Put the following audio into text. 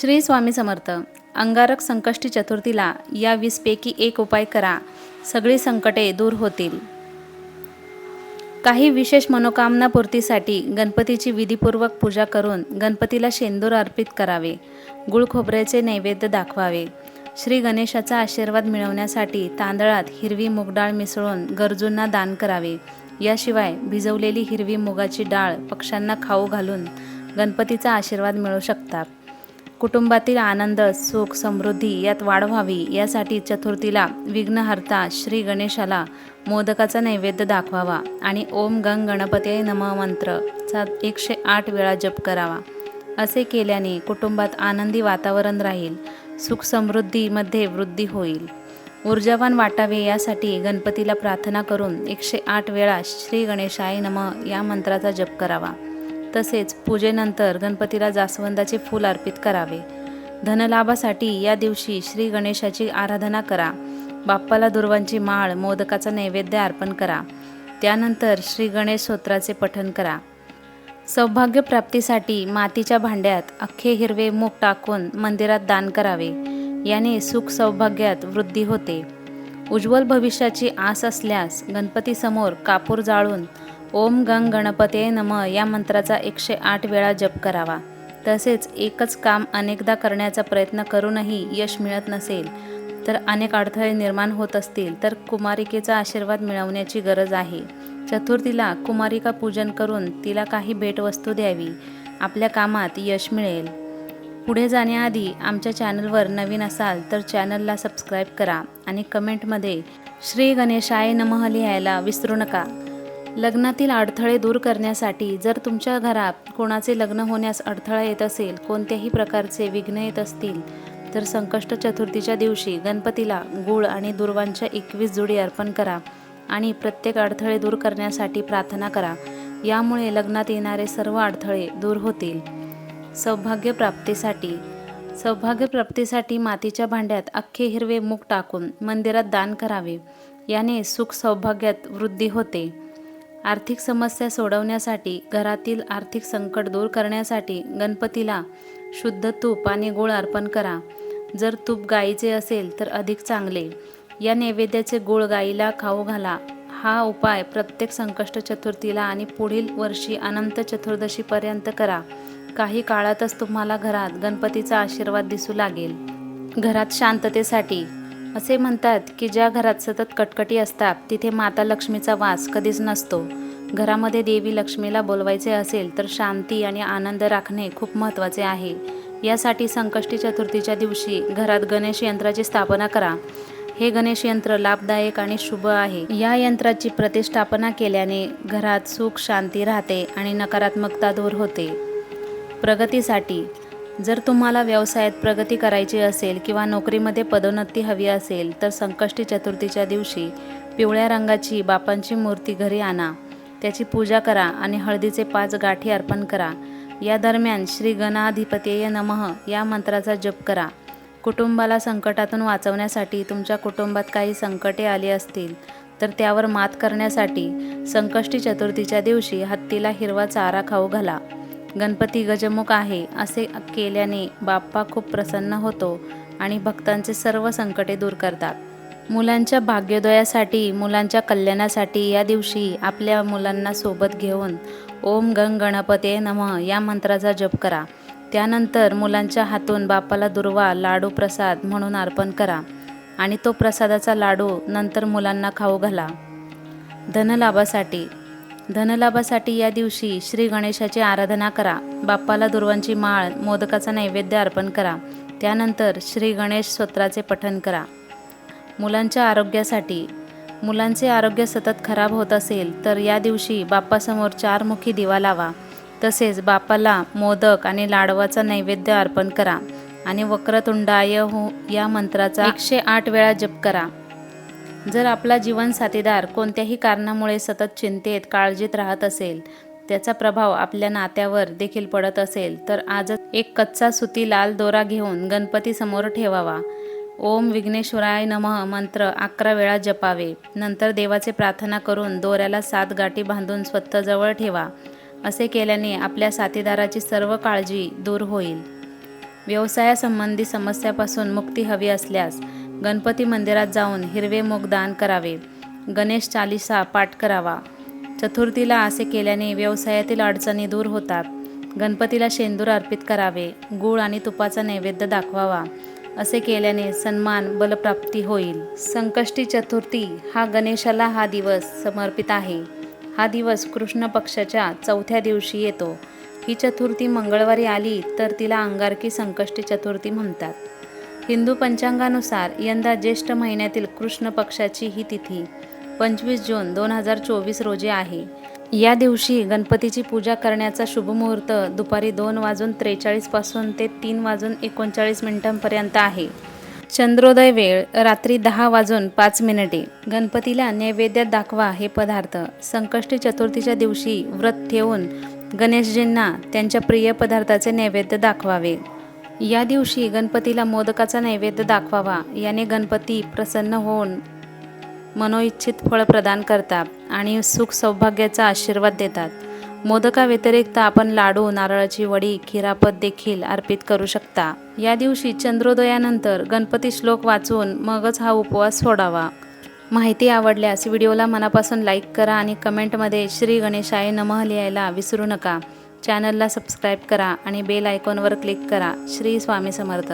श्री स्वामी समर्थ अंगारक संकष्टी चतुर्थीला या वीसपैकी एक उपाय करा. सगळी संकटे दूर होतील. काही विशेष मनोकामना पूर्तीसाठी गणपतीची विधीपूर्वक पूजा करून गणपतीला शेंदूर अर्पित करावे. गुळ खोबऱ्याचे नैवेद्य दाखवावे. श्री गणेशाचा आशीर्वाद मिळवण्यासाठी तांदळात हिरवी मूगडाळ मिसळून गरजूंना दान करावे. याशिवाय भिजवलेली हिरवी मुगाची डाळ पक्ष्यांना खाऊ घालून गणपतीचा आशीर्वाद मिळू शकतात. कुटुंबातील आनंद सुख समृद्धी यात वाढ व्हावी यासाठी चतुर्थीला विघ्नहर्ता श्री गणेशाला मोदकाचा नैवेद्य दाखवावा आणि ओम गंग गणपती नम मंत्रचा एकशे आठ वेळा जप करावा. असे केल्याने कुटुंबात आनंदी वातावरण राहील सुख समृद्धीमध्ये वृद्धी होईल. ऊर्जावान वाटावे यासाठी गणपतीला प्रार्थना करून एकशे आठ वेळा श्री गणेशाय नम या मंत्राचा जप करावा. तसेच पूजेनंतर गणपतीला जास्वंदाचे फूल अर्पित करावे. धनलाभासाठी या दिवशी श्री गणेशाची आराधना करा. बाप्पाला दुर्वांची माळ मोदकाचा नैवेद्य अर्पण करा. त्यानंतर श्री गणेश स्तोत्राचे पठण करा. सौभाग्य प्राप्तीसाठी मातीच्या भांड्यात अख्खे हिरवे मूग टाकून मंदिरात दान करावे. याने सुख सौभाग्यात वृद्धी होते. उज्ज्वल भविष्याची आस असल्यास गणपतीसमोर कापूर जाळून ओम गंग गणपते नम या मंत्राचा एकशे आठ वेळा जप करावा. तसेच एकच काम अनेकदा करण्याचा प्रयत्न करूनही यश मिळत नसेल तर अनेक अडथळे निर्माण होत असतील तर कुमारिकेचा आशीर्वाद मिळवण्याची गरज आहे. चतुर्थीला कुमारिका पूजन करून तिला काही भेटवस्तू द्यावी. आपल्या कामात यश मिळेल. पुढे जाण्याआधी आमच्या चॅनलवर नवीन असाल तर चॅनलला सबस्क्राईब करा आणि कमेंटमध्ये श्री गणेशाय नमः लिहायला विसरू नका. लग्नातील अडथळे दूर करण्यासाठी जर तुमच्या घरात कोणाचे लग्न होण्यास अडथळा येत असेल कोणत्याही प्रकारचे विघ्न येत असतील तर संकष्ट चतुर्थीच्या दिवशी गणपतीला गुळ आणि दुर्वांच्या एकवीस जुडी अर्पण करा आणि प्रत्येक अडथळे दूर करण्यासाठी प्रार्थना करा. यामुळे लग्नात येणारे सर्व अडथळे दूर होतील. सौभाग्य प्राप्तीसाठी सौभाग्य प्राप्तीसाठी मातीच्या भांड्यात अख्खे हिरवे मूग टाकून मंदिरात दान करावे. याने सुख सौभाग्यात वृद्धी होते. आर्थिक समस्या सोडवण्यासाठी घरातील आर्थिक संकट दूर करण्यासाठी गणपतीला शुद्ध तूप आणि गोळ अर्पण करा. जर तूप गाईचे असेल तर अधिक चांगले. या नैवेद्याचे गोळ गाईला खाऊ घाला. हा उपाय प्रत्येक संकष्ट चतुर्थीला आणि पुढील वर्षी अनंत चतुर्दशीपर्यंत करा. काही काळातच तुम्हाला घरात गणपतीचा आशीर्वाद दिसू लागेल. घरात शांततेसाठी असे म्हणतात की ज्या घरात सतत कटकटी असतात तिथे माता लक्ष्मीचा वास कधीच नसतो. घरामध्ये देवी लक्ष्मीला बोलवायचे असेल तर शांती आणि आनंद राखणे खूप महत्त्वाचे आहे. यासाठी संकष्टी चतुर्थीच्या दिवशी घरात गणेश यंत्राची स्थापना करा. हे गणेश यंत्र लाभदायक आणि शुभ आहे. या यंत्राची प्रतिष्ठापना केल्याने घरात सुख शांती राहते आणि नकारात्मकता दूर होते. प्रगतीसाठी जर तुम्हाला व्यवसायात प्रगती करायची असेल किंवा नोकरीमध्ये पदोन्नती हवी असेल तर संकष्टी चतुर्थीच्या दिवशी पिवळ्या रंगाची बापांची मूर्ती घरी आणा. त्याची पूजा करा आणि हळदीचे पाच गाठी अर्पण करा. या दरम्यान श्री गणाधिपतेय नमः या मंत्राचा जप करा. कुटुंबाला संकटातून वाचवण्यासाठी तुमच्या कुटुंबात काही संकटे आली असतील तर त्यावर मात करण्यासाठी संकष्टी चतुर्थीच्या दिवशी हत्तीला हिरवा चारा खाऊ घाला. गणपती गजमुख आहे असे केल्याने बाप्पा खूप प्रसन्न होतो आणि भक्तांचे सर्व संकटे दूर करतात. मुलांच्या भाग्योदयासाठी मुलांच्या कल्याणासाठी या दिवशी आपल्या मुलांना सोबत घेऊन ओम गंग गणपते नम या मंत्राचा जप करा. त्यानंतर मुलांच्या हातून बापाला दुर्वा लाडू प्रसाद म्हणून अर्पण करा आणि तो प्रसादाचा लाडू नंतर मुलांना खाऊ घाला. धनलाभासाठी धनलाभासाठी या दिवशी श्री गणेशाची आराधना करा. बाप्पाला दुर्वांची माळ मोदकाचा नैवेद्य अर्पण करा. त्यानंतर श्री गणेश स्तोत्राचे पठण करा. मुलांच्या आरोग्यासाठी मुलांचे आरोग्य सतत खराब होत असेल तर या दिवशी बाप्पासमोर चारमुखी दिवा लावा. तसेच बाप्पाला मोदक आणि लाडवाचा नैवेद्य अर्पण करा. आणि वक्रतुंडाय हो या मंत्राचा एकशे आठ वेळा जप करा. जर आपला जीवन साथीदार कोणत्याही कारणामुळे सतत चिंतेत काळजीत राहत असेल त्याचा प्रभाव आपल्या नात्यावर देखील पडत असेल तर आजच एक कच्चा सुती लाल दोरा घेऊन गणपती समोर ठेवावा. ओम विघ्नेश्वराय नमः मंत्र अकरा वेळा जपावे. नंतर देवाचे प्रार्थना करून दोऱ्याला सात गाठी बांधून स्वतःजवळ ठेवा. असे केल्याने आपल्या साथीदाराची सर्व काळजी दूर होईल. व्यवसायासंबंधी समस्यापासून मुक्ती हवी असल्यास गणपती मंदिरात जाऊन हिरवे मूग दान करावे. गणेश चालिसा पाठ करावा. चतुर्थीला असे केल्याने व्यवसायातील अडचणी दूर होतात. गणपतीला शेंदूर अर्पित करावे. गूळ आणि तुपाचा नैवेद्य दाखवावा. असे केल्याने सन्मान बलप्राप्ती होईल. संकष्टी चतुर्थी हा गणेशाला हा दिवस समर्पित आहे. हा दिवस कृष्ण पक्षाच्या चौथ्या दिवशी येतो. ही चतुर्थी मंगळवारी आली तर तिला अंगारकी संकष्टी चतुर्थी म्हणतात. हिंदू पंचांगानुसार यंदा ज्येष्ठ महिन्यातील कृष्ण पक्षाची ही तिथी पंचवीस जून दोन हजार चोवीस रोजी आहे. या दिवशी गणपतीची पूजा करण्याचा शुभमुहूर्त दुपारी दोन वाजून त्रेचाळीसपासून ते तीन वाजून एकोणचाळीस मिनिटांपर्यंत आहे. चंद्रोदय वेळ रात्री दहा वाजून पाच मिनिटे. गणपतीला नैवेद्यात दाखवा हे पदार्थ संकष्टी चतुर्थीच्या दिवशी व्रत ठेवून गणेशजींना त्यांच्या प्रिय पदार्थाचे नैवेद्य दाखवावे. या दिवशी गणपतीला मोदकाचा नैवेद्य दाखवावा. याने गणपती प्रसन्न होऊन मनोइच्छित फळ प्रदान करतात आणि सुख सौभाग्याचा आशीर्वाद देतात. मोदकाव्यतिरिक्त आपण लाडू नारळाची वडी खिरापत देखील अर्पित करू शकता. या दिवशी चंद्रोदयानंतर गणपती श्लोक वाचून मगच हा उपवास सोडावा. माहिती आवडल्यास व्हिडिओला मनापासून लाईक करा आणि कमेंटमध्ये श्री गणेशाय नमः लिहायला विसरू नका. चॅनलला सबस्क्राईब करा आणि बेल आयकॉनवर क्लिक करा. श्री स्वामी समर्थ.